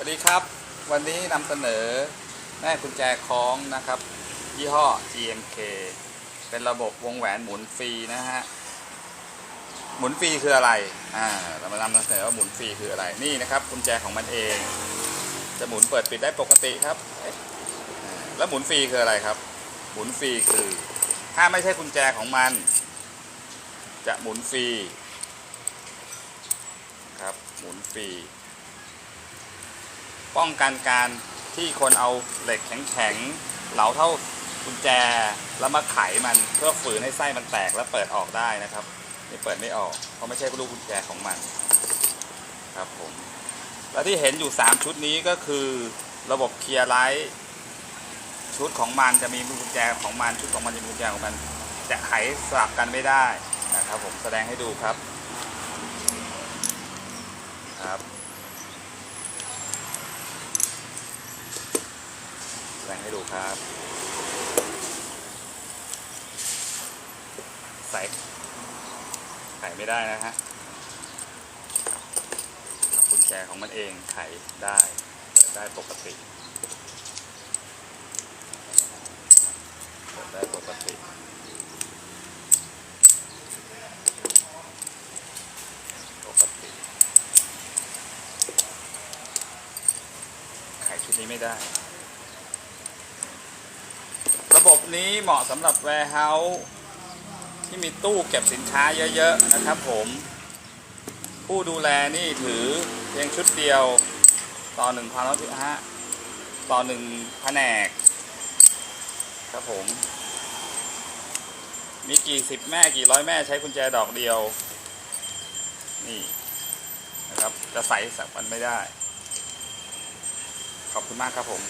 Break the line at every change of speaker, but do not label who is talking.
วัสดีครับ วันนี้นำเสนอแม่กุญแจคล้องนะครับ ยี่ห้อ GMK เป็นระบบวงแหวนหมุนฟรีนะฮะ หมุนฟรีคืออะไร อ่า เรามานำเสนอว่าหมุนฟรีคืออะไร นี่นะครับกุญแจของมันเอง จะหมุนเปิดปิดได้ปกติครับ แล้วหมุนฟรีคืออะไรครับ หมุนฟรีคือ ถ้าไม่ใช่กุญแจของมัน จะหมุนฟรี ครับ หมุนฟรี ป้องกันการที่คนเอาเหล็กแข็งๆเหลาเท่ากุญแจแล้วมาไขมันเพื่อฝืนให้ไส้มันแตกแล้วเปิดออกได้นะครับนี่เปิดไม่ออก เพราะไม่ใช่ลูกกุญแจของมันครับผมแล้วที่เห็นอยู่ 3 ชุดนี้ก็คือระบบเคลียร์ไลท์ชุดของมันจะมีกุญแจของมันชุดของมันจะมีกุญแจของมัน จะไขสลับกันไม่ได้นะครับผมแสดงให้ดูครับครับ แสดงให้ดูครับ ใส่ไขไม่ได้นะฮะกุญแจของมันเองไขได้เปิดได้ปกติเปิดได้ปกติปกติ ไขชุดนี้ไม่ได้ ระบบ นี้เหมาะสำหรับ warehouse ที่มีตู้เก็บสินค้าเยอะๆนะครับผม ผู้ดูแลนี่ถือเพียงชุดเดียวต่อหนึ่งพันร้อยฮะต่อหนึ่งแผนก ครับผม มีกี่สิบแม่กี่ร้อยแม่ใช้กุญแจดอกเดียว นี่นะครับ จะใส่สักมันไม่ได้ ขอบคุณมากครับผม